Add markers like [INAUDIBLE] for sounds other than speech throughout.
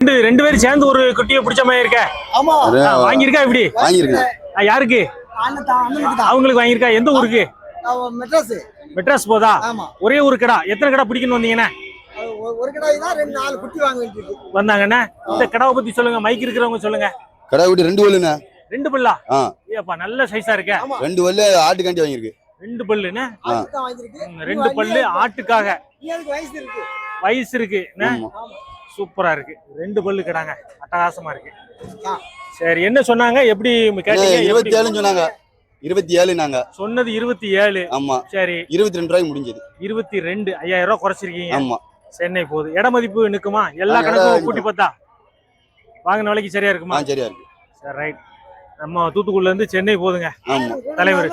ரெண்டு ரெண்டு பேரும் சேர்ந்து ஒரு குட்டியை பிடிச்ச மாதிரி இருக்க. ஆமா. வாங்கியிருக்கா இப்படி? வாங்கியிருக்கேன். யாருக்கு? அவங்களுக்கு வாங்கியிருக்கா? எந்த ஊருக்கு? மெட்ராஸ். மெட்ராஸ் போதா? ஆமா. ஒரே ஒரு கடா. எத்தனை கடை பிடிக்கணும் வந்தீங்கண்ணே? அது ஒரு- ஒரு கடாய் தான் ரெண்டு நாலு குட்டி வாங்க வேண்டியிருக்கு. வந்தாங்கண்ணே? இந்த கடாவை பத்தி சொல்லுங்க. மைக் இருக்கிறவங்க சொல்லுங்க. கடை விட்டு ரெண்டு வல்லுண்ணே ரெண்டு பல்லா. ஏப்பா நல்ல சைஸா இருக்க. ஆமா. ரெண்டு வல்லு ஆட்டுக்காண்டி வாங்கியிருக்கு. ரெண்டு பல்லுண்ணே? ரெண்டு பல்லு ஆட்டுக்காக. வயசு இருக்கு. வயசு இருக்கு என்ன? ஆமா. சூப்பரா இருக்கு. ரெண்டு பல்லு கிடாங்க. அட்டகாசமா இருக்கு. சரி என்ன சொன்னாங்க? எப்படி கேட்டீங்க? இருபத்தி? ஏழுன்னு சொன்னாங்க. இருபத்தி ஏழு நாங்க. சொன்னது இருபத்தி ஏழு ஆமா. சரி. இருபத்தி ரெண்டு ரூபாய்க்கு முடிஞ்சது. இருபத்தி ரெண்டு ஐயாயிரம் ரூபாய் குறைச்சிருக்கீங்க. ஆமா. சென்னை போகுது. இட மதிப்பு நிக்குமா? எல்லா கணக்கும். கூட்டி பார்த்தா? வாங்கின விலைக்கு சரியா இருக்குமா? சரியா இருக்கு. சரி ரைட் நம்ம தூத்துக்குடில இருந்து சென்னை போகுதுங்க. ஆமா. தலைவர்.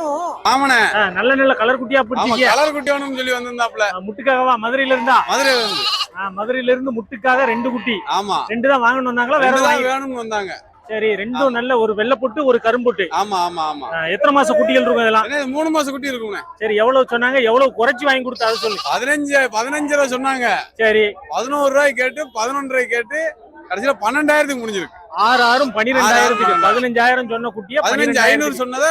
ஆமாண்ணே. நல்ல நல்ல கலர் குட்டியா பிடிச்சிங்க கலர் குட்டி வேணும்னு சொல்லி வந்திருந்தாப்ல முட்டுக்காகவா? மதுரையில இருந்தா? மதுரையில இருந்து. மதுரையில இருந்து முட்டுக்காக ரெண்டு குட்டி. ஆமா. ரெண்டு தான் வாங்கணும் வந்தாங்களா? வேற வேணும்னு வந்தாங்க. சரி ரெண்டும் நல்ல ஒரு வெள்ளை பொட்டு ஒரு கரும்பொட்டு. ஆமா ஆமா ஆமா. எத்தனை மாசம் குட்டிகள் இருக்கும் இதெல்லாம்? மூணு மாசம் குட்டி இருக்கும்ண்ணே சரி எவ்வளவு சொன்னாங்க? எவ்வளவு குறைச்சு வாங்கி கொடுத்தா அது சொல்லு. பதினஞ்சு பதினஞ்சு ரூபா சொன்னாங்க. சரி. பதினோரு ரூபாய் கேட்டு பதினொன்று ரூபாய் கேட்டு கடைசியில பன்னெண்டாயிரத்துக்கு முடிஞ்சிருக்கு. ஆறு ஆறும் பன்னிரெண்டாயிரத்துக்கு. பதினஞ்சாயிரம் சொன்ன குட்டியா பதினஞ்சு ஐநூறு சொன்னதை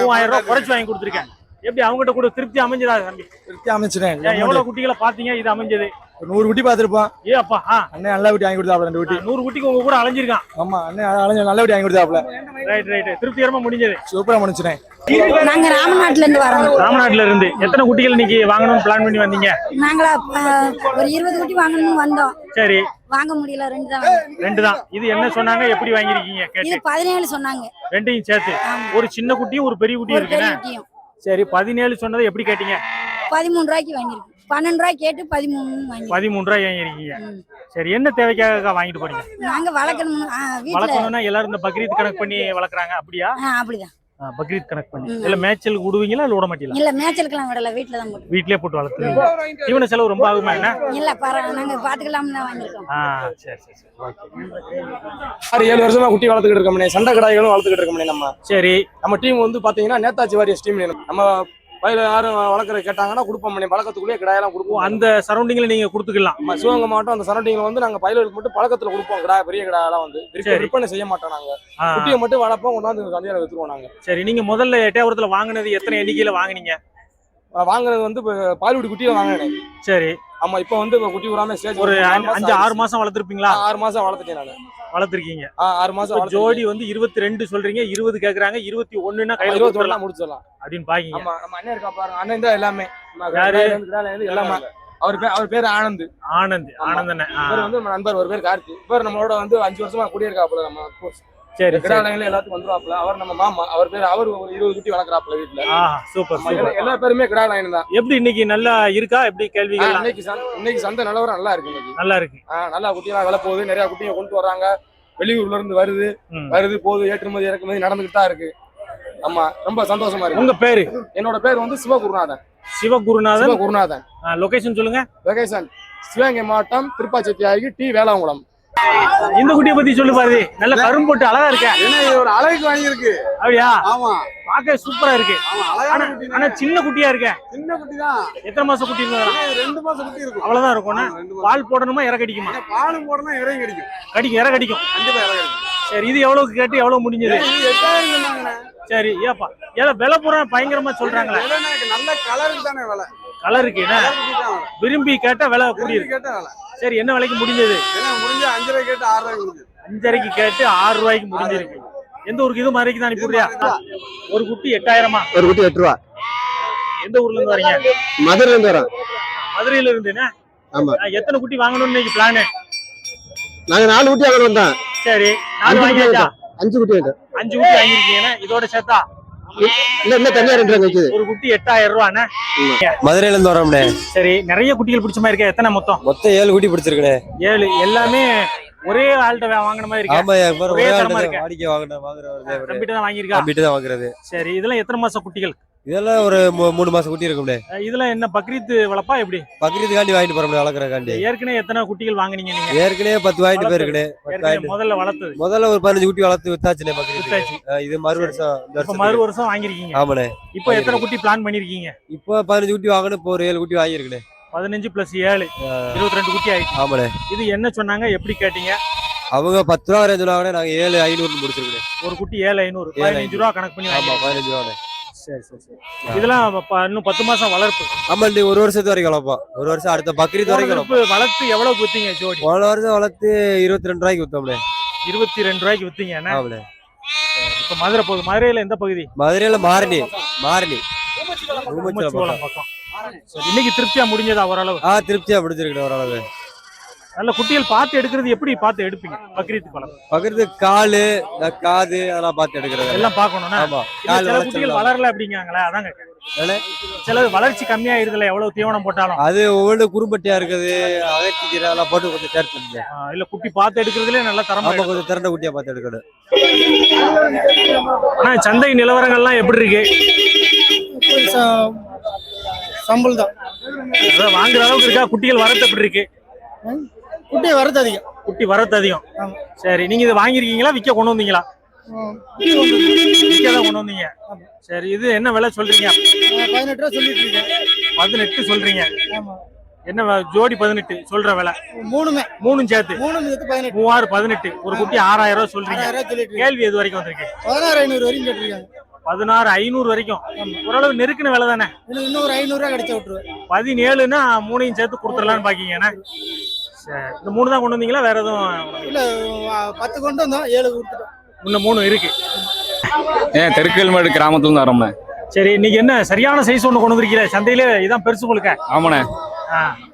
மூவாயிரம் ரூபாய் குறைச்சு வாங்கி கொடுத்துருக்கேன். எப்படி அவங்ககிட்ட கூட திருப்தி அமைஞ்சதா தம்பி? திருப்தி அமைச்சிட்டேன் எவ்வளவு குட்டிகளை பாத்தீங்க இது அமைஞ்சது. ஒரு நூறு குட்டி பார்த்துருப்போம். ஏ அப்பா அண்ணன் நல்ல குட்டி வாங்கி கொடுத்தாப்ல ரெண்டு குட்டி. நூறு குட்டிக்கு உங்க கூட அலைஞ்சிருக்கான். ஆமா அண்ணன் அலைஞ்ச நல்ல குட்டி வாங்கி கொடுத்தாப்ல ரைட் ரைட் திருப்திகரமா முடிஞ்சது. சூப்பரா முடிச்சிட்டேன் நாங்க ராமநாட்டுல இருந்து வரோம். ராமநாட்டுல இருந்து எத்தனை குட்டிகள் இன்னைக்கு வாங்கணும்னு பிளான் பண்ணி வந்தீங்க? நாங்களா ஒரு இருபது குட்டி வாங்கணும்னு வந்தோம். சரி. வாங்க முடியல ரெண்டு தான். ரெண்டு தான். இது என்ன சொன்னாங்க? எப்படி வாங்கிருக்கீங்க இது பதினேழு சொன்னாங்க. ரெண்டையும் சேர்த்து. ஒரு சின்ன குட்டியும் ஒரு பெரிய குட்டியும் குட்டியும். சரி பதினேழு சொன்னதை எப்படி கேட்டீங்க? பதிமூணு ரூபாய்க்கு வாங்கிருக்கு பன்னெண்டு ரூபாய் கேட்டு பதிமூணு வாங்கி பதிமூணு ரூபாய் வாங்கிருக்கீங்க சரி என்ன தேவைக்காக வாங்கிட்டு போறீங்க நாங்க வளர்க்கணும் வீட்டுல வளர்க்கணும்னா எல்லாரும் இந்த பக்ரீத் கணக்கு பண்ணி வளர்க்குறாங்க அப்படியா? அப்படிதான். பக்ரீத் கணக்கு பண்ணி. இல்ல மேய்ச்சலுக்கு விடுவீங்களா இல்ல விட மாட்டீங்களா? இல்ல மேய்ச்சலுக்கெல்லாம் விடல வீட்டுல தான் போட்டு. வீட்லயே போட்டு வளர்த்துருவீங்க. தீவன செலவு ரொம்ப ஆகுமா என்ன? இல்ல பர நாங்க பாத்துக்கலாம்னு ஆ சரி சரி சரி. ஆறு ஏழு வருஷமா குட்டி வளர்த்துக்கிட்டு இருக்கோம்னே சண்டை கடாய்களும் வளர்த்துக்கிட்டு இருக்கோம்னே நம்ம. சரி. நம்ம டீம் வந்து பாத்தீங்கன்னா நேதாஜி வாரியஸ் டீம் நம்ம வயல யாரும் வளர்க்குற கேட்டாங்கன்னா கொடுப்போம். பழக்கத்துக்குள்ளேயே கிடாயெல்லாம் கொடுப்போம். அந்த சரௌண்டிங்ல நீங்க கொடுத்துக்கலாம். சிவகங்கை மாவட்டம் அந்த சரௌண்டிங்ல வந்து நாங்க பயிலுக்கு மட்டும் பழக்கத்துல கொடுப்போம். கிடா பெரிய கிடாயெல்லாம் வந்து. விற்பனை- செய்ய மாட்டோம் நாங்க. குட்டியை மட்டும் வளர்ப்போம் கொண்டாந்து சந்தையில வித்துருவோம் நாங்க. சரி நீங்க முதல்ல எட்டயபுரத்துல வாங்குனது எத்தனை எண்ணிக்கையில வாங்குனீங்க? வாங்குறது வந்து இப்ப பால்குடி குட்டியை வாங்கினேன் சரி. ஆமா இப்ப வந்து குட்டி விடாம ஸ்டேஜ் ஒரு அஞ்சு ஆறு மாசம் வளர்த்துருப்பீங்களா? ஆறு மாசம் வளர்த்துட்டேன் நான். வளர்த்துருக்கீங்க. ஆறு மாசம். ஜோடி வந்து இருபத்தி ரெண்டு சொல்றீங்க இருபது கேக்குறாங்க இருபத்தி ஒண்ணுன்னா கையில இருபத்தி ஒண்ணா முடிச்சிடலாம். அப்படின்னு பாக்கீங்க. ஆமா நம்ம அண்ணன் இருக்கா பாருங்க. அண்ணன் தான் எல்லாமே. எல்லாமே. அவர் பேர் அவர் பேர் ஆனந்த். ஆனந்த் ஆனந்தண்ணே. ஆ, இவர் வந்து நம்ம நண்பர் ஒரு பேர் கார்த்தி. இவர் நம்மளோட வந்து அஞ்சு வருஷமா குடியிருக்காப்புல நம்ம சரி கிடாலையில எல்லாத்துக்கும் வந்துருவாப்புல. அவர் நம்ம மாமா அவர் பேர் அவர் ஒரு இருபது குட்டி வளர்க்குறாப்புல வீட்டுல சூப்பர் சூப்பர். எல்லா- பேருமே கிடா லைன் தான். எப்படி இன்னைக்கு நல்லா இருக்கா? எப்படி ஆ, கேள்விகள் இன்னைக்கு இன்னைக்கு சந்தை நிலவரம் நல்லா இருக்கு இன்னைக்கு. நல்லா இருக்கு. நல்லா குட்டியெல்லாம் விலை போகுது. நிறைய குட்டியை கொண்டு வர்றாங்க. வெளியூர்ல இருந்து வருது. வருது போகுது ஏற்றுமதி இறக்குமதி நடந்துகிட்டு தான் இருக்கு. ஆமா ரொம்ப சந்தோஷமா இருக்கு. உங்க பேரு? என்னோட பேர் வந்து சிவகுருநாதன். சிவகுருநாதன். சிவகுருநாதன். லொகேஷன் சொல்லுங்க. வெகேசன் சிவகங்கை மாவட்டம் திருப்பாச்செட்டியாகி டி வேளாங்குளம். இந்த குட்டியை பத்தி சொல்லு பாருதி. நல்ல கரும்போட்டு அழகா இருக்க. ஒரு அழகுக்கு வாங்கியிருக்கு. அப்படியா? ஆமா. பார்க்க சூப்பரா இருக்கு. ஆனா சின்ன குட்டியா இருக்க. சின்ன குட்டி தான். எத்தனை மாசம் குட்டி இருந்தா ரெண்டு மாசம் குட்டி இருக்கும். அவ்வளவுதான் மாசம். பால் போடணுமா இற கடிக்குமா? ஏன்னா பாலும் போடணும் இறையும் கிடைக்கும். கடிக்கும் இற கடிக்கும். கண்டிப்பா இறை கிடைக்கும். சரி இது எவ்வளவுக்கு கேட்டு எவ்வளவு முடிஞ்சது? சரி ஏப்பா. ஏதோ விலை பூரா பயங்கரமா சொல்றாங்களே. நல்ல கலருக்கு தானே விலை. கலருக்கு என்ன? தான் விரும்பி கேட்டா விலை கூடி விரும்பி இருக்கு கேட்ட விலை. சரி என்ன விலைக்கு முடிஞ்சது? ஏன்னா முடிஞ்ச அஞ்சு ரூபாய் கேட்டு ஆறு ரூபாய் முடிஞ்சது. அஞ்சரைக்கு கேட்டு ஆறு ரூபாய்க்கு முடிஞ்சிருக்கு. எந்த ஊருக்கு? இது மாதிரிக்கு தான் அனுப்பிடுறியா ஒரு குட்டி எட்டாயிரமா? ஒரு குட்டி எட்டு ரூபா. எந்த ஊர்ல இருந்து வரீங்க? மதுரையில இருந்து வரோம். மதுரையில இருந்துண்ணே ஆமா. எத்தனை குட்டி வாங்கணும்னு இன்னைக்கு பிளானு நாங்க நாலு குட்டி வாங்கணும் வந்தோம் சரி நாலு அஞ்சு குட்டி வாங்கியாச்சா? அஞ்சு குட்டி அஞ்சு குட்டி வாங்கிருக்கீங்க இதோட சேர்த்தா? இல்ல இன்னும் தனியா ரெண்டு வைக்குது ஒரு குட்டி எட்டாயிரம் ரூபாண்ணே. மதுரையில இருந்து வரோம்னே சரி நிறைய குட்டிகள் பிடிச்ச மாதிரி இருக்கா. எத்தனை மொத்தம்? மொத்தம் ஏழு குட்டி பிடிச்சிருக்கனே ஏழு எல்லாமே ஒரே ஆள்கிட்ட வாங்கின மாதிரி இருக்கு. ஆமா ஒரே தரமா இருக்கு. வாடிக்கை வாங்கின வாங்குறவர் நம்பிட்டு தான் வாங்கியிருக்கா? நம்பிட்டு தான் வாங்குறது. சரி இதெல்லாம் எத்தனை மாசம் குட்டிகள்? இதெல்லாம் ஒரு மூணு மாசம் குட்டி இருக்கும்னே அஹ் இதெல்லாம் என்ன பக்ரீத் வளப்பா எப்படி? பக்கத்துக்காண்டி வாங்கிட்டு போறோம்னே வளர்க்குறக்காண்டி ஏற்கனவே எத்தனை குட்டிகள் வாங்குனீங்க நீங்க? ஏற்கனவே பத்து வாங்கிட்டு போயிருக்கனே முதல்ல வளர்த்தது. முதல்ல ஒரு பதினஞ்சு குட்டி வளர்த்து வித்தாச்சுனே வித்தாச்சு. இது மறு வருஷம் மறு வருஷம் வருஷம் வாங்கிருக்கீங்க ஆமாண்ணே. இப்போ எத்தனை குட்டி பிளான் பண்ணிருக்கீங்க? இப்போ பதினஞ்சு குட்டி வாங்கணும் இப்போ ஒரு ஏழு குட்டி வாங்கியிருக்கனே பதினஞ்சு பிளஸ் ஏழு. இருபத்தி ரெண்டு குட்டி ஆயிடுச்சு. ஆமாண்ணே. இது என்ன சொன்னாங்க? எப்படி கேட்டீங்க? அவங்க பத்து ரூபா வரையும் சொல்லுவாங்க நாங்க ஏழு ஐநூறு முடிச்சிருக்கேன் ஒரு குட்டி ஏழு ஐநூறு. பதினஞ்சு ரூபா கணக்கு பண்ணி ஆமா. பதினஞ்சு ரூபாண்ணே. சரி சரி சரி. இதெல்லாம் இன்னும் பத்து மாசம் வளர்ப்பு. ஆமா நீ ஒரு வருஷத்து வரைக்கும் வளர்ப்போம். ஒரு வருஷம் அடுத்த பக்ரீத் வரைக்கும் வளர்த்து எவ்வளவு வித்தீங்க ஜோடி? போன வருஷம் வளர்த்து இருபத்தி ரெண்டு ரூபாய்க்கு வித்தோம்லே இருபத்தி ரெண்டு ரூபாய்க்கு வித்தீங்க என்ன இப்ப மதுரை போகுது மதுரையில எந்த பகுதி? மதுரையில மாரணி மாரணி பக்கம். இன்னைக்கு திருப்தியா முடிஞ்சதா ஓரளவு? ஆ திருப்தியா பிடிச்சிருக்கேன் ஓரளவு. நல்ல குட்டிகள் பார்த்து எடுக்கிறது எப்படி பார்த்து எடுப்பீங்க? பக்ரீத் பழம். பக்கத்து காலு காது அதெல்லாம் பார்த்து எடுக்கிறது. எல்லாம் பார்க்கணும்னா? ஆமா. கால் சில குட்டிகள் வளரல அப்படிங்காங்களே அதாங்க? சிலது வளர்ச்சி கம்மியாயிருதுல எவ்வளவு தீவனம் போட்டாலும். அது ஒவ்வொரு குறும்பட்டியா இருக்குது அகத்திக்கீரை அதெல்லாம் போட்டு கொஞ்சம் சேர்த்து பண்ணிட்டேன். ஆ, இல்ல குட்டி பார்த்து எடுக்கிறதுலே நல்ல தரமா கொஞ்சம் திரண்ட குட்டியா பார்த்து எடுக்கணும். ஆனா சந்தை நிலவரங்கள்லாம் எப்படி இருக்கு? சம்பள் தான் அதான் வாங்குற அளவுக்கு இருக்கா? குட்டிகள் வரத்து எப்படி இருக்கு? குட்டி வரது அதிகம். குட்டி வரத்து அதிகம். சரி நீங்க இதை வாங்கிருக்கீங்களா விக்க கொண்டு வந்தீங்களா? விக்க தான் கொண்டு வந்தீங்க. சரி இது என்ன விலை சொல்றீங்க? பதினெட்டு ரூபா சொல்லிட்டு இருக்கேன். பதினெட்டு சொல்றீங்க. என்ன ஜோடி பதினெட்டு சொல்ற விலை. மூணுமே. மூணும் சேர்த்து. மூணு மூவாறு பதினெட்டு. ஒரு குட்டி ஆறாயிரம் சொல்றீங்க. ரூபா இருக்கேன். கேள்வி எது வரைக்கும் வந்திருக்கு? பதினாறு ஐநூறு வரைக்கும் கேட்டிருக்காங்க. பதினாறு ஐநூறு வரைக்கும். ஓரளவு நெருக்கின விலை தானே? இன்னும் இன்னொரு ஐநூறு ரூபா கிடைச்சா விட்டுருவேன். பதினேழுன்னா மூணையும் சேர்த்து கொடுத்துடலான்னு பாக்கீங்கண்ணே சரி. இந்த மூணு தான் கொண்டு வந்தீங்களா? வேற எதுவும்? இல்ல பத்து கொண்டு வந்தோம் ஏழு கொடுத்துட்டோம். இன்னும் மூணு இருக்கு. ஏன் தெற்கல்மேடு கிராமத்துல இருந்து வரோம்ண்ணே. சரி இன்னைக்கு என்ன? சரியான சைஸ் ஒண்ணு கொண்டு வந்திருக்கீங்க சந்தையில இதான் பெருசு உங்களுக்கு ஆமாண்ணே.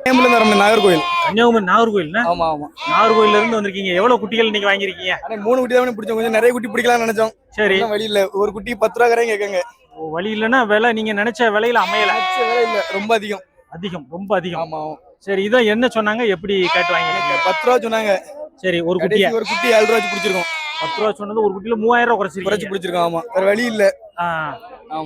நேம்ல வரோம் நாகர்கோவில். கன்னியாகுமரி நாகர்கோயில் ஆமா ஆமா. நாகர்கோயில்ல இருந்து வந்திருக்கீங்க. எவ்வளவு குட்டிகள் இன்னைக்கு வாங்கியிருக்கீங்க? ஆனா மூணு குட்டி தான் பிடிச்சோம். கொஞ்சம் நிறைய குட்டி பிடிக்கலாம்னு நினைச்சோம். சரி. வழி இல்ல. ஒரு குட்டி பத்து ரூபா கரையும் கேட்காங்க. வழி இல்லைன்னா விலை நீங்க நினைச்ச விலையில அமையல. விலை இல்ல. ரொம்ப அதிகம். அதிகம் ரொம்ப அதிகம். ஆமா சரி இதான் என்ன சொன்னாங்க? எப்படி கேட்டு வாங்கிருக்கீங்க பத்து ரூபா சொன்னாங்க. சரி ஒரு கடைசி ஒரு குட்டி ஏழு ரூபா பிடிச்சிருக்கோம். பத்து ரூபா சொன்னது ஒரு குட்டியில மூவாயிரம் ரூபாய் குறைச்சு குறைச்சிருக்கீங்க பிடிச்சிருக்கோம். ஆமா. வேற வழி இல்ல.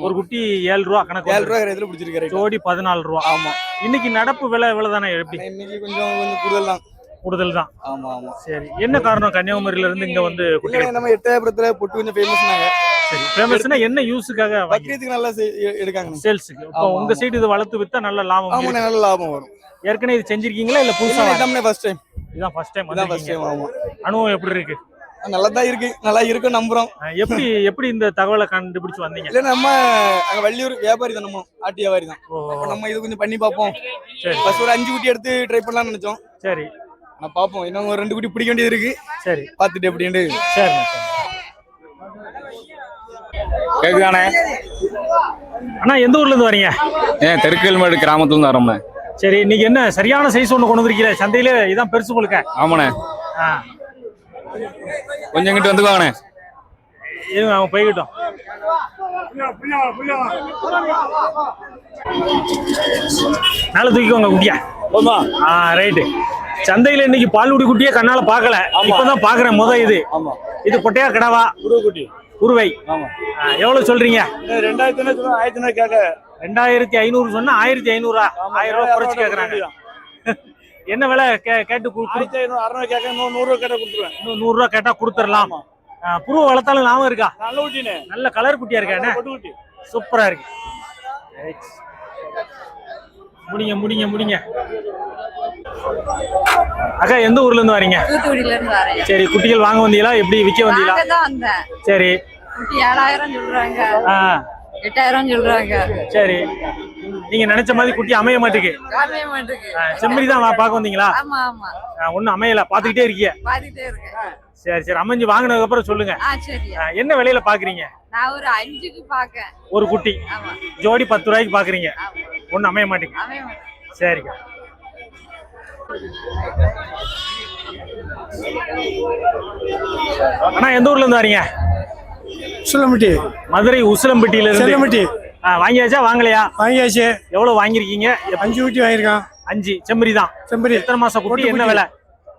ஒரு குட்டி ஏழு ரூபா கணக்கு ஏழு. ரூபா இதுல பிடிச்சிருக்காரு ஜோடி பதினாலு ரூபா. ஆமா. இன்னைக்கு நடப்பு விலை எவ்வளவு தானே எப்படி இன்னைக்கு கொஞ்சம் கொஞ்சம் கூடுதல் தான் கூடுதல் தான் ஆமா ஆமா. சரி. என்ன காரணம்? கன்னியாகுமரியில இருந்து இங்க வந்து குட்டிகள். நம்ம எட்டாயிரத்துல பொட்டு கொஞ்சம் ஃபேமஸ்னாங்க சரி. ஃபேமஸ்னா என்ன யூஸுக்காக பக்ரீத்துக்கு நல்லா எடுக்காங்க. சேல்ஸுக்கு. இப்போ உங்க. சைடு இது வளர்த்து வித்தா நல்ல லாபம் ஆமா. நல்ல லாபம் வரும். ஏற்கனவே இது செஞ்சிருக்கீங்களா இல்ல புதுசா ஃபர்ஸ்ட் டைம் இதான் ஃபர்ஸ்ட் டைம் இதான் ஃபர்ஸ்ட் டைம் ஆமா. அனுபவம் எப்படி இருக்கு? நல்லா தான் இருக்கு. நல்லா இருக்கும் நம்புறோம். எப்படி எப்படி இந்த தகவலை கண்டுபிடிச்சு வந்தீங்க? இல்ல நம்ம அங்க வள்ளியூர் வியாபாரி தான் நம்ம ஆட்டு வியாபாரி தான். நம்ம இது கொஞ்சம் பண்ணி பார்ப்போம். சரி. ஃபர்ஸ்ட் ஒரு அஞ்சு குட்டி எடுத்து ட்ரை பண்ணலாம்னு நினைச்சோம். சரி. நான் பார்ப்போம். இன்னும் ஒரு ரெண்டு குட்டி பிடிக்க வேண்டியது இருக்கு. சரி. பார்த்துட்டு எப்படின்னு சரி. கேக்குதானே அண்ணா எந்த ஊர்ல இருந்து வரீங்க? ஏன் தெற்கல்மேடு கிராமத்துல இருந்து வரோம்ண்ணே. சரி இன்னைக்கு என்ன சரியான சைஸ் ஒண்ணு கொண்டு வந்திருக்கீங்க சந்தையில இதான் பெருசு உங்களுக்கு. ஆமாண்ணே. ஆ. கொஞ்சம் இங்கிட்டு வந்துக்குவாங்கண்ணே இருங்க அவங்க போய்கிட்டோம் மேல தூக்கிக்கோங்க குட்டியா. ஆ ரைட்டு. சந்தையில இன்னைக்கு பால்குடி குட்டியே கண்ணால பார்க்கல. இப்பதான் பாக்குறேன் முத இது. ஆமா. இது பொட்டையா கிடாவா? குட்டி. குருவை. எவ்வளவு சொல்றீங்க? ரெண்டாயிரத்தி ரெண்டாயிரத்தி ஐநூறு சொன்னா ஆயிரத்தி ஐநூறா? ஆயிரம் ரூபாய் குறைச்சு கேக்குறாங்க. என்ன விலை கேட்டு கு- கு- ஐநூறு அறுநூறு கேட்க இன்னும் நூறு ரூபா கேட்ட கொடுத்துருவேன். இன்னும் நூறு ரூபாய் கேட்டா கொடுத்துடலாம். புருவ வளர்த்தாலும் லாபம் இருக்கா? நல்ல குட்டினே நல்ல கலர் குட்டியா இருக்கா பொட்டு குட்டி. சூப்பரா இருக்கு. முடிங்க முடிங்க முடிங்க. அக்கா எந்த ஊர்ல இருந்து வரீங்க? தூத்துக்குடியில இருந்து வரேன். சரி குட்டிகள் வாங்க வந்தீங்களா? எப்படி விக்க வந்தீங்களா? சரி. ஏழாயிரம் சொல்றாங்க. ஆ. எட்டாயிரம் சொல்றாங்க. சரி. நீங்க நினைச்ச மாதிரி குட்டி அமைய மாட்டேங்குது. ஆ, செம்மறி தான் பார்க்க வந்தீங்களா? ஆமா ஆமா. ஒண்ணும் அமையல பாத்துக்கிட்டே இருக்கீங்க பாத்துட்டே இருக்கேன். சரி சரி. அமைஞ்சு வாங்கினதுக்கு அப்புறம் சொல்லுங்க என்ன விலையில பாக்குறீங்க? நான் ஒரு அஞ்சுக்கு பாக்கேன். ஒரு குட்டி. ஜோடி பத்து ரூபாய்க்கு பாக்குறீங்க. ஒண்ணும் அமைய அமைய மாட்டேங்குது. சரிக்கா. அண்ணா எந்த ஊர்ல இருந்து வரீங்க? சுள்ளமிட்டி மதுரை உசிலம்பட்டியில இருந்து செல்லமிட்டி ஆ, வாங்கியாச்சா? வாங்கலையா? வாங்கியாச்சு. எவ்வளவு வாங்கிருக்கீங்க எப்- அஞ்சு குட்டி வாங்கியிருக்கான். அஞ்சு. செம்மறி தான். செம்பரி எத்தனை மாசம் குட்டி? என்ன. விலை?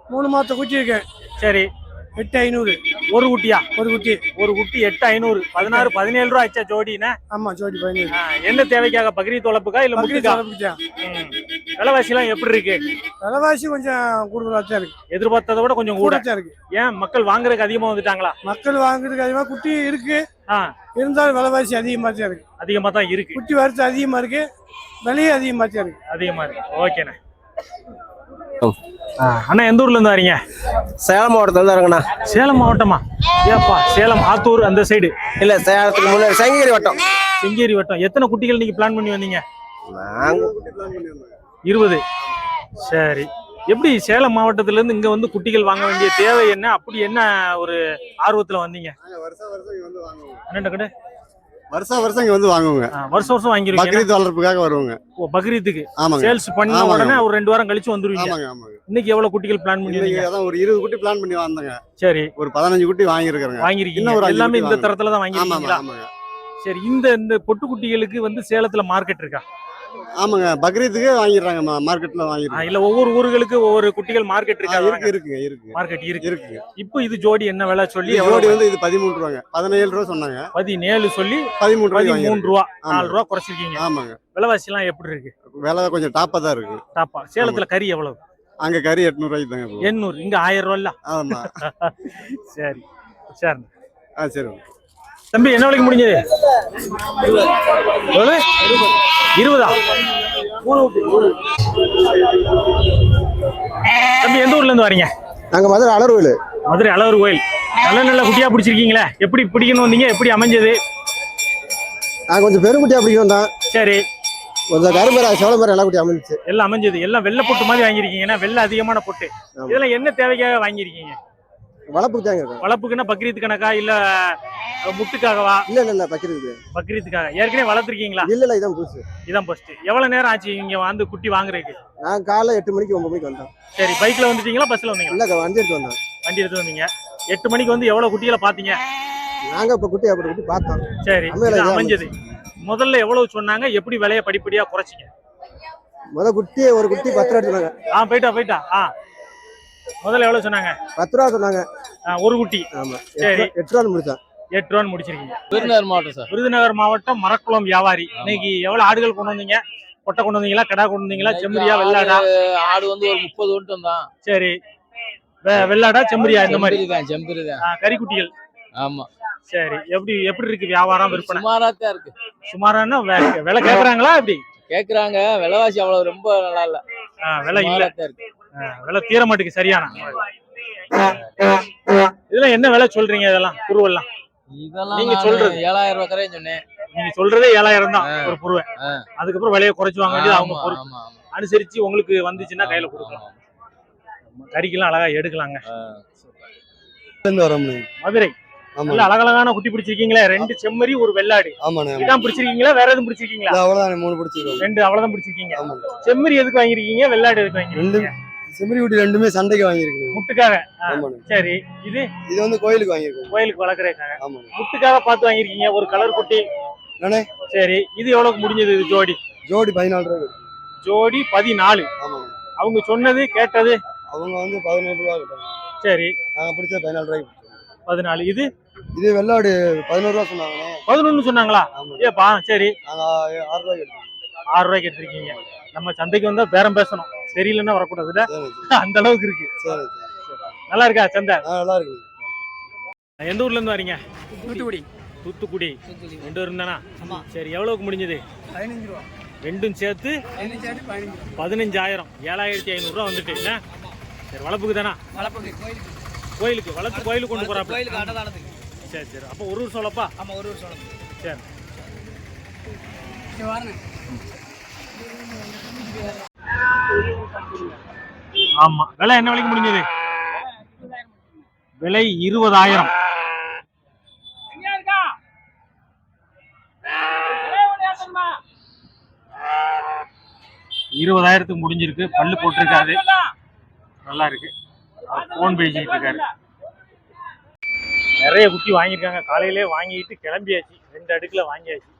மூணு மாத்த குட்டி இருக்கு. சரி. எட்டு ஐநூறு. ஒரு குட்டியா? ஒரு குட்டி. ஒரு குட்டி எட்டு ஐநூறு. பதினாறு பதினேழு ரூபா ஆச்சா ஜோடின்னு? ஆமா ஜோடி பதினேழு. என்ன தேவைக்காக? பக்ரீத் தொலைப்புக்கா இல்ல முட்டுக்கா ம். விலைவாசி எல்லாம் எப்படி இருக்கு? விலைவாசி கொஞ்சம் கூடுதலா தான் இருக்கு. எதிர்பார்த்ததை விட கொஞ்சம் கூட. தான் இருக்கு. ஏன் மக்கள் வாங்குறதுக்கு அதிகமா வந்துட்டாங்களா? மக்கள் வாங்குறதுக்கு அதிகமா குட்டி இருக்கு. இருந்தாலும் விலைவாசி அதிகமா தான் இருக்கு. அதிகமா தான் இருக்கு. குட்டி வரத்து அதிகமா இருக்கு. விலையும் அதிகமா தான் இருக்கு. அதிகமா இருக்கு. ஓகேண்ணே. ஆ, அண்ணா எந்த ஊர்ல இருந்து வரீங்க? சேலம் மாவட்டத்துல தான் இருக்கண்ணா சேலம் மாவட்டமா? ஏப்பா சேலம் ஆத்தூர் அந்த சைடு இல்ல சேலத்துக்கு முன்னாடி சங்ககிரி வட்டம். செங்கேரி வட்டம். எத்தனை குட்டிகள் நீங்க பிளான் பண்ணி வந்தீங்க? நாங்க இருபது. சரி. எப்படி சேலம் மாவட்டத்துல இருந்து இங்க வந்து குட்டிகள் வாங்க வேண்டிய தேவை என்ன? அப்படி என்ன ஒரு ஆர்வத்துல வந்தீங்க? வருஷம் வருஷம் இங்க வந்து வாங்குவோம் அண்ணன் கடை? வருஷம் வருஷம் இங்க வந்து வாங்குவோங்க. வருஷம் வருஷம் வாங்கிருக்கீங்க பக்ரீத் வளர்ப்புக்காக வருவாங்க. ஓ, பக்ரீத்துக்கு. ஆமாங்க. சேல்ஸ் பண்ண. உடனே ஒரு ரெண்டு வாரம் கழிச்சு வந்துருவீங்க. ஆமாங்க ஆமாங்க. இன்னைக்கு எவ்வளவு குட்டிகள் பிளான் பண்ணிருக்கீங்க அதான் ஒரு இருபது குட்டி பிளான் பண்ணி வந்தாங்க. சரி. ஒரு பதினஞ்சு குட்டி வாங்கியிருக்கிறேங்க. வாங்கிருக்கீங்க இன்னும் ஒரு எல்லாமே இந்த. தரத்துல தான் ஆமாங்க சரி இந்த இந்த பொட்டு குட்டிகளுக்கு வந்து சேலத்துல மார்க்கெட் இருக்கா? ஆமாங்க பக்ரீத்துக்கு வாங்கிடுறாங்க மார்க்கெட்ல வாங்கிடுறாங்க. இல்ல ஒவ்வொரு ஊர்களுக்கு ஒவ்வொரு குட்டிகள் மார்க்கெட் இருக்கா? இருக்கு இருக்குங்க இருக்கு. மார்க்கெட் இருக்கு. இருக்குங்க இப்போ இது ஜோடி என்ன விலை சொல்லி ஜோடி வந்து இது பதிமூணு ரூபாங்க பதினேழு ரூபா சொன்னாங்க. பதினேழு சொல்லி பதிமூணு ரூபாய் பதிமூணு ரூபா. நாலு ரூபா குறைச்சிருக்கீங்க. ஆமாங்க. விலைவாசி எல்லாம் எப்படி இருக்கு? விலை கொஞ்சம் டாப்பா தான் இருக்கு. டாப்பா. சேலத்துல கறி எவ்வளவு? அங்க கறி எட்நூறு ரூபாய்க்கு தாங்க. எண்ணூறு இங்க ஆயிரம் ரூபாய்ல. ஆமா. [LAUGHS] சரி. சரி ஆ சரி. தம்பி என்ன விலைக்கு முடிஞ்சது? எவ்வளவு? இருபதா? தம்பி எந்த ஊர்ல இருந்து வரீங்க? நாங்க மதுரை அலர்வேலு மதுரை அழகர் கோயில். நல்ல நல்ல குட்டியா பிடிச்சிருக்கீங்களே. எப்படி பிடிக்கணும் வந்தீங்க? எப்படி அமைஞ்சது? நாங்க கொஞ்சம் பெருங்குட்டியா பிடிக்க வந்தோம். சரி. கொஞ்சம் கரும்பரை சோளமரம் எல்லாம் குட்டி அமைஞ்சிச்சு. எல்லாம் அமைஞ்சது. எல்லாம் வெள்ளை பொட்டு மாதிரி வாங்கியிருக்கீங்கன்னா வெள்ளை அதிகமான பொட்டு. இதெல்லாம் என்ன தேவைக்காக வாங்கியிருக்கீங்க? வளர்ப்புக்கு தாங்க இருக்கும். வளர்ப்புக்குன்னா பக்ரீத் கணக்கா இல்ல முட்டுக்காகவா? இல்ல இல்ல இல்ல பக்ரீத்துக்கு. பக்ரீத்துக்காக. ஏற்கனவே வளர்த்துருக்கீங்களா? இல்ல இல்ல இதான் புதுசு. இதான் ஃபர்ஸ்ட் எவ்வளவு நேரம் ஆச்சு இங்க வந்து குட்டி வாங்குறதுக்கு? நாங்க காலைல எட்டு மணிக்கு ஒன்பது மணிக்கு வந்தோம் சரி பைக்ல வந்துட்டீங்களா பஸ்ல வந்தீங்களா? இல்ல வண்டி எடுத்து வந்தோம் வண்டி எடுத்து வந்தீங்க. எட்டு மணிக்கு வந்து எவ்வளவு குட்டிகளை பாத்தீங்க நாங்க இப்ப குட்டி அப்படி குட்டி பார்த்தோம். சரி அமைஞ்சது. முதல்ல எவ்வளவு சொன்னாங்க எப்படி விலைய படிப்படியா குறைச்சிங்க? முத குட்டி ஒரு குட்டி பத்து ரூபா ஆ போயிட்டா போயிட்டா. ஆ. முதல்ல எவ்வளவு சொன்னாங்க? பத்து ரூபா சொன்னாங்க. ஒரு குட்டி. ஆமா. சரி. எட்டு- ரூபா முடிச்சோம் எட்டு ரூபான்னு முடிச்சிருக்கீங்க. விருதுநகர் மாவட்டம் சார். விருதுநகர் மாவட்டம் மரக்குளம் வியாபாரி. இன்னைக்கு எவ்வளவு ஆடுகள் கொண்டு வந்தீங்க? கொட்டை கொண்டு வந்தீங்களா கடா கொண்டு வந்தீங்களா செம்மறியா வெள்ளாடா? ஆடு வந்து ஒரு முப்பது விட்டு வந்தான் சரி. வெ- வெள்ளாடா செம்மறியா இந்த மாதிரி? தான் செம்பரி கறிக்குட்டிகள் ஆமா. சரி. எப்படி எப்படி இருக்கு வியாபாரம் விற்பனை? சுமாரா தான் இருக்கு. சுமாரான விலை கேக்குறாங்களா எப்படி? கேக்குறாங்க. விலைவாசி அவ்வளவு ரொம்ப நல்லா இல்ல. விலை இல்ல. இருக்கு. விலை தீர மாட்டுக்கு சரியான. இதெல்லாம் என்ன விலை சொல்றீங்க இதெல்லாம் குருவெல்லாம் இதெல்லாம் நீங்க சொல்றது. ஏழாயிரம் ரூபாய் கரையும் சொன்னேன். நீங்க சொல்றதே ஏழாயிரம் தான். ஒரு புருவை. அதுக்கப்புறம் விலையை குறைச்சு வாங்க வேண்டியது அவங்க பொறுப்பு. அனுசரிச்சு உங்களுக்கு வந்துச்சுன்னா கையில கொடுக்கலாம். கறிக்கெல்லாம் அழகா எடுக்கலாங்க. மதுரை. நல்ல அழகழகான குட்டி பிடிச்சிருக்கீங்களே ரெண்டு செம்மறி ஒரு வெள்ளாடு. இதான் பிடிச்சிருக்கீங்களா வேற எதுவும் பிடிச்சிருக்கீங்களா? அவ்வளவுதான் மூணு பிடிச்சிருக்கோம். ரெண்டு அவ்வளவுதான் பிடிச்சிருக்கீங்க. செம்மறி எதுக்கு வாங்கிருக்கீங்க வெள்ளாடு எதுக்கு ரெண்டு வாங்கிருக்கீங்க செம்மறி குட்டி ரெண்டுமே சண்டைக்கு வாங்கியிருக்கேன் முட்டுக்காக. ஆ, ஆமாண்ணே சரி. இது? இது வந்து கோயிலுக்கு வாங்கியிருக்கோம். கோயிலுக்கு வளர்க்குறதுக்காக. ஆமாண்ணே முட்டுக்காக பார்த்து வாங்கிருக்கீங்க ஒரு கலர் குட்டி. நானே? சரி இது எவ்வளவுக்கு முடிஞ்சது இது ஜோடி? ஜோடி பதினாலு ரூபா ஜோடி பதினாலு. ஆமாங்க. அவங்க சொன்னது கேட்டது? அவங்க வந்து பதினேழு ரூபா கேட்டாங்க சரி. நாங்க பிடிச்ச பதினாலு ரூபாய்க்கு பதினாலு. இது? இது வெள்ளாடு பதினோரு ரூபா சொன்னாங்கண்ணே. பதினொன்னு சொன்னாங்களா? ஆமா ஏப்பா சரி. நாங்க ஆறு ரூபாய்க்கு எடுத்தோம் ஆறு ரூபாய்க்கு எடுத்திருக்கீங்க. நம்ம சந்தைக்கு வந்தா பேரம் பேசணும். தெரியலன்னா வரக்கூடாதுல [LAUGHS] அந்த அளவுக்கு இருக்கு. சரி சரி. நல்லா இருக்கா சந்தை? நல்லா இருக்கு. எந்த ஊர்ல இருந்து வரீங்க? தூத்துக்குடி. தூத்துக்குடி. ரெண்டு பேரும் தானா? சரி எவ்வளவுக்கு முடிஞ்சது? பதினஞ்சு ரூபா. ரெண்டும் சேர்த்து பதினஞ்சாயிரம். ஏழாயிரத்தி ஐநூறு ரூபா வந்துட்டு என்ன? சரி வளர்ப்புக்கு தானா? கோயிலுக்கு. கோயிலுக்கு வளர்த்து கோயிலுக்கு கொண்டு அன்னதானத்துக்கு. சரி சரி. அப்போ ஒரு வருஷம் சொல்லப்பா ஆமா ஒரு ஒரு சொல்லணும் சரி. ஆமா. விலை என்ன விலைக்கு முடிஞ்சது? விலை இருபதாயிரம். இருபதாயிரத்துக்கு முடிஞ்சிருக்கு. பல்லு போட்டிருக்காது நல்லா இருக்கு. ஃபோன் பேசிக்கிட்டு இருக்காரு. நிறைய குட்டி வாங்கியிருக்காங்க. காலையிலே வாங்கிட்டு கிளம்பியாச்சு. ரெண்டு அடுக்கில் வாங்கியாச்சு.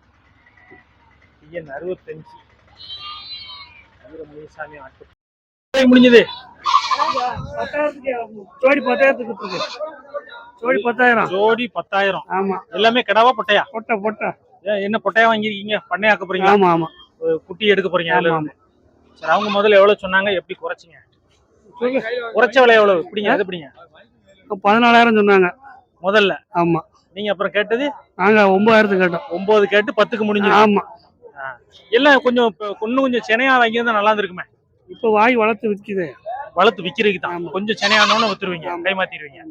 ஐயன் அறுபத்தஞ்சு. வீர முனிசாமி ஆட்டு எவ்வளவு முடிஞ்சது. ஜோடி பத்தாயிரத்துக்கு ஜோடி பத்தாயிரம். ஜோடி பத்தாயிரம். ஆமா. எல்லாமே கிடாவா பொட்டையா? பொட்டை பொட்டை. என்ன பொட்டையா வாங்கியிருக்கீங்க? பண்ணையாக்க போறீங்களா? ஆமா ஆமா. குட்டி எடுக்க போறீங்க ஆமா, சரி அவங்க முதல்ல எவ்வளவு சொன்னாங்க? எப்படி குறைச்சிங்க? குறைச்ச விலை எவ்வளவு இப்படிங்க அது எப்படிங்க? பதினாலாயிரம் சொன்னாங்க. முதல்ல. ஆமா. நீங்க அப்புறம் கேட்டது? நாங்க ஒன்பதாயிரத்துக்கு கேட்டோம். ஒன்பது கேட்டு பத்துக்கு முடிஞ்சு ஆமா. எல்லாம் கொஞ்சம் இன்னும் கொஞ்சம் சென்னையா வாங்கியிருந்தா நல்லா இருந்திருக்குமே. இப்ப வாய் வளர்த்து விற்கிது வளர்த்து விக்கிறதுக்கு தான். கொஞ்சம் சென்னையானோன்னு வித்துருவீங்க கை மாத்திடுவீங்க.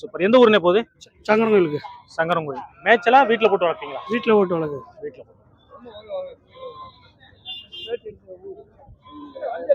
சூப்பர். எந்த ஊர்னே போகுது? சங்கரன் கோயிலுக்கு சங்கரங்கோயில். மேட்சலா வீட்டில் போட்டு வளர்ப்பீங்களா? வீட்டில் ஓட்டு வளர்க்கு வீட்டில்